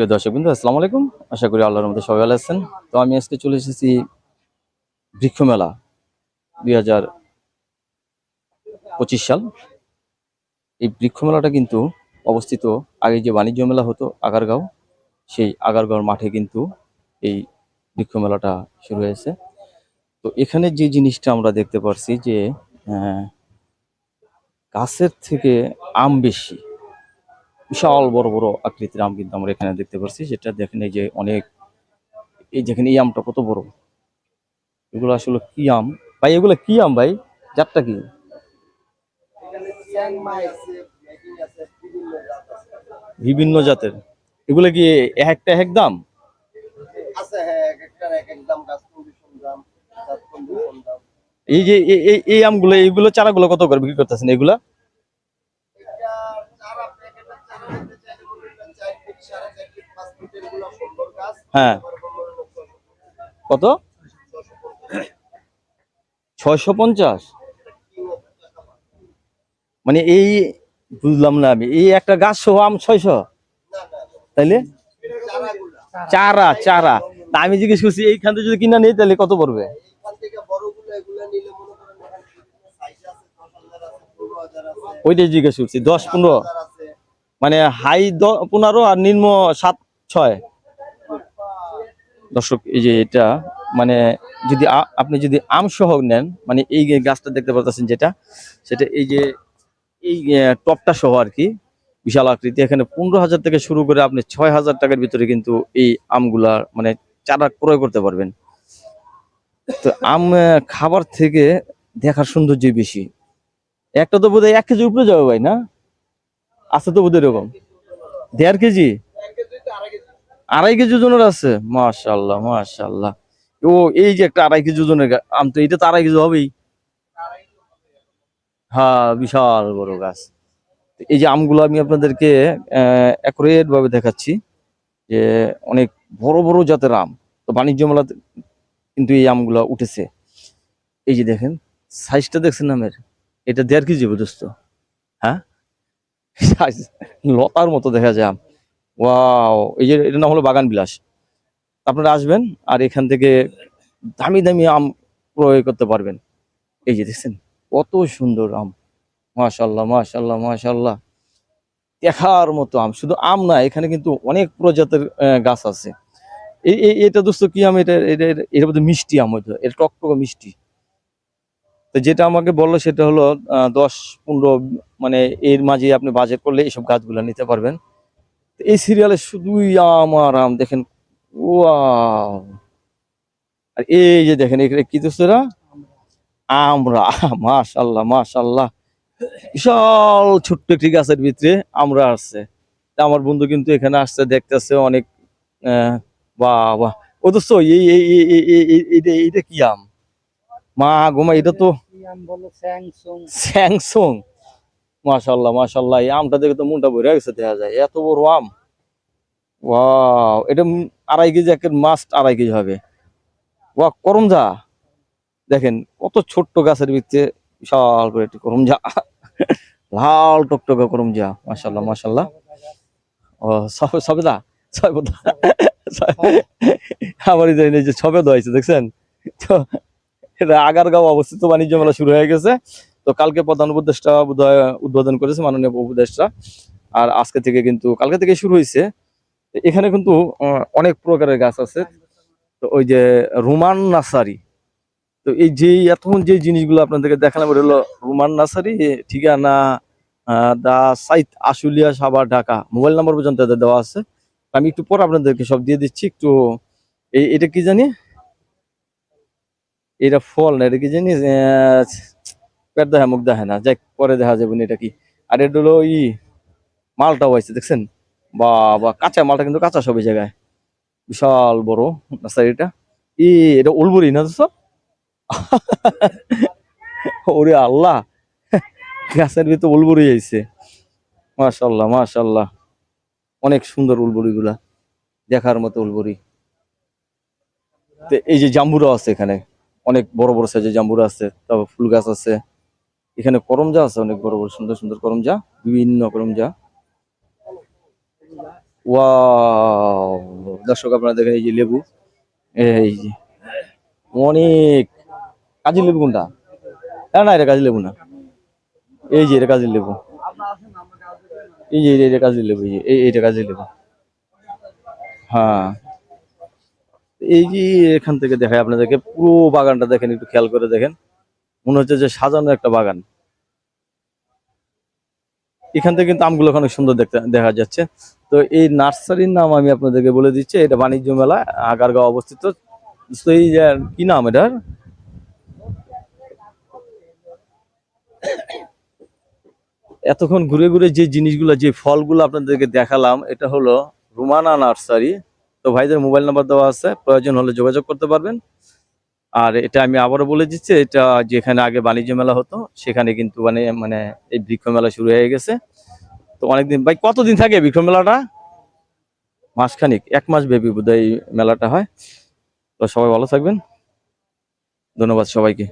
প্রিয় দর্শক বিন্দু, আসসালামু আলাইকুম। আশা করি আল্লাহর মধ্যে সবাই ভালো আছেন। তো আমি আজকে চলে এসেছি বৃক্ষমেলা দুই হাজার পঁচিশ সাল। এই বৃক্ষমেলাটা কিন্তু অবস্থিত আগে যে বাণিজ্য মেলা হতো আগারগাঁও, সেই আগারগাঁওর মাঠে কিন্তু এই বৃক্ষমেলাটা শুরু হয়েছে। তো এখানে যে জিনিসটা আমরা দেখতে পারছি যে গাছের থেকে আম বেশি। বিশাল বড় বড় আকৃতির আম কিন্তু আমরা এখানে দেখতে পাচ্ছি যেটা দেখেন এই যে অনেক, এই দেখেন এই আমটা কত বড়। এগুলো আসলে কি আম? ভাই, এগুলো কি আম ভাই? জাতটা কি? বিভিন্ন জাতের। এগুলো কি এক একটা এক দাম? এই যে এই আমগুলো, এইগুলো চারাগুলো কত করে বিক্রি করতেছেন এগুলা? হ্যাঁ। কত? ছয়শো পঞ্চাশ। মানে এই বুঝলাম না আমি, এই একটা গাছ সহ আম ছয়শো। তাইলে? চারা চারা। আমি জিজ্ঞেস করছি, এইখান থেকে যদি কিনা নেই তাহলে কত পড়বে? ওইটাই জিজ্ঞেস করছি, দশ পনেরো। মানে হাই পনেরো আর নিম্ন সাত, ছয়। দর্শক, এই যে এটা মানে যদি আপনি যদি আম সহ নেন মানে এই গাছটা দেখতে পাচ্ছেন যেটা, সেটা এই যে, এই টপটা সহ আর কি, বিশাল আকৃতি। এখানে পনেরো হাজার থেকে শুরু করে আপনি ছয় হাজার টাকার ভিতরে কিন্তু এই আমগুলা মানে চারা ক্রয় করতে পারবেন। তো আম খাবার থেকে দেখার সৌন্দর্য বেশি। একটা তো বোধহয় এক কেজির উপরে যাবে ভাই, না? আছে তো বোধহয় এরকম। দেড় কেজি এক কেজি তো আড়াই কেজি আড়াই কেজি ওজনের আছে? মাশাল্লাহ মাশাল্লাহ ও, এই যে একটা আড়াই কেজি ওজনের আম তো এটা তো আড়াই কেজি হবেই। হ্যাঁ বিশাল বড় গাছ। এই যে আমগুলো আমি আপনাদেরকে অ্যাকুরেট ভাবে দেখাচ্ছি যে অনেক বড় বড় জাতের আম। তো বাণিজ্য মেলাতে কিন্তু এই আমগুলো উঠেছে। এই যে দেখেন সাইজটা দেখছেন আমের? এটা দেড় কেজি বুঝতো হ্যাঁ? লতার মতো দেখা যায় আম। ওয়াও এই যে এটার নাম হলো বাগান বিলাস আপনারা আসবেন আর এখান থেকে দামি দামি আম ক্রয় করতে পারবেন। এই যে দেখছেন, কত সুন্দর আম। মাশাল্লাহ মাশাল্লাহ মাশাল্লাহ দেখার মতো আম। শুধু আম না, এখানে কিন্তু অনেক প্রজাতির গাছ আছে। এটা দোস্ত কি আম? এটা এটা, এটা- মধ্যে মিষ্টি আম হয়তো। এটা টকটকে মিষ্টি। তো যেটা আমাকে বলল সেটা হলো দশ, পনেরো মানে এর মাঝে আপনি বাজেট করলে এইসব গাছগুলো নিতে পারবেন। এই সিরিয়ালে শুধুই আম আর আম দেখেন ওয়াও। আর এই যে দেখেন এখানে কি দোস্তরা আমরা মাশাল্লাহ মাশাল্লাহ। বিশাল ছোট্ট একটি গাছের ভিতরে আমরা আসছে আমার বন্ধু কিন্তু এখানে আসছে দেখতেছে অনেক আহ, বাহ বাহ। ও দোস্ত এই এই এই এই- এই- এই- এইটা কি আম? মা গোমা এটা তো স্যাংসং। মাশাল্লাহ মাশাল্লাহ এই আমটা দেখে তো মনটা ভরে গেছে, দেখা যায়। এত বড় আম। এটা আড়াই কেজি একের মাস্ট আড়াই কেজি হবে। ওয়া করমজা দেখেন, কত ছোট্ট গাছের ভিতরে বিশাল করে একটি করমজা লাল টকটকে করমজা মাশাল্লাহ মাশাল্লাহ ও, সবে, সবেদা? সবেদা? আমার এই যে এই যে সবেদা হয়েছে, দেখছেন? তো, এটা আগারগাঁও অবস্থিত বাণিজ্য মেলা শুরু হয়ে গেছে। তো কালকে প্রধান উপদেষ্টা উদ্বোধন করেছে মাননীয় উপদেষ্টা। আর আজকে থেকে কিন্তু, কালকে থেকে শুরু হয়েছে। এখানে কিন্তু অনেক প্রকারের গাছ আছে। তো ওই যে রোমান নার্সারি তো এই যে এতক্ষণ যে জিনিসগুলো আপনাদেরকে দেখালাম, ওটা হলো রোমান নার্সারি ঠিকানা দা সাইট আশুলিয়া সাভার, ঢাকা। মোবাইল নাম্বার পর্যন্ত দেওয়া আছে। আমি একটু পর আপনাদেরকে সব দিয়ে দিচ্ছি, একটু এই এটা কি জানি? এটা ফল না, এটা কি জানি? পেট দেখা মুখ দেখা না। যাই পরে দেখা যাবে এটা কি। আর এটা হলো ই মালটাও আছে, দেখছেন? বাবা, কাঁচা মালটা কিন্তু কাঁচা সব জায়গায়। বিশাল বড় নার্সারিটা ই, এটা উলবুরি না তো ওরে আল্লাহ! গাছের ভিতর উলবুরি আইছে। মাশাল্লাহ মাশাল্লাহ। অনেক সুন্দর উলবুরি গুলা দেখার মতো উলবুরি। এই যে জাম্বুরা আছে এখানে। অনেক বড় বড় সাইজের জাম্বুরা আছে, তারপর ফুল গাছ আছে। এখানে করমজা আছে অনেক বড় বড় সুন্দর সুন্দর করমজা বিভিন্ন করমজা। ওয়াও দর্শক আপনারা দেখেন এই যে লেবু এই যে অনেক। কাজী লেবু কোনটা? হ্যাঁ না এটা কাজী লেবু না। এই যে এটা কাজী লেবু। এই যে এটা কাজী লেবু এই যে, এই এইটা কাজী লেবু। হ্যাঁ। এই যে এখান থেকে দেখায় আপনাদেরকে পুরো বাগানটা দেখেন একটু খেয়াল করে দেখেন। মনে হচ্ছে যে সাজানো একটা বাগান। এখান থেকে কিন্তু আমগুলো অনেক সুন্দর দেখতে, দেখা যাচ্ছে। তো এই নার্সারির নাম আমি আপনাদেরকে বলে দিচ্ছি, এটা বাণিজ্য মেলা, আগারগাঁও অবস্থিত। তো এই কি নাম এটার? এতক্ষণ ঘুরে ঘুরে যে জিনিসগুলো, যে ফলগুলো আপনাদেরকে দেখালাম, এটা হলো রুমানা নার্সারি। তো ভাইদের মোবাইল নাম্বার দেওয়া আছে, প্রয়োজন হলে যোগাযোগ করতে পারবেন। আর এটা আমি আবারও বলে দিচ্ছি, এটা যেখানে আগে বাণিজ্য মেলা হতো, সেখানে কিন্তু মানে মানে এই বৃক্ষ মেলা শুরু হয়ে গেছে। তো অনেকদিন ভাই, কতদিন থাকে বৃক্ষ মেলাটা? মাসখানিক, এক মাস ব্যাপী বোধহয় এই মেলাটা হয়। তো সবাই ভালো থাকবেন। ধন্যবাদ সবাইকে।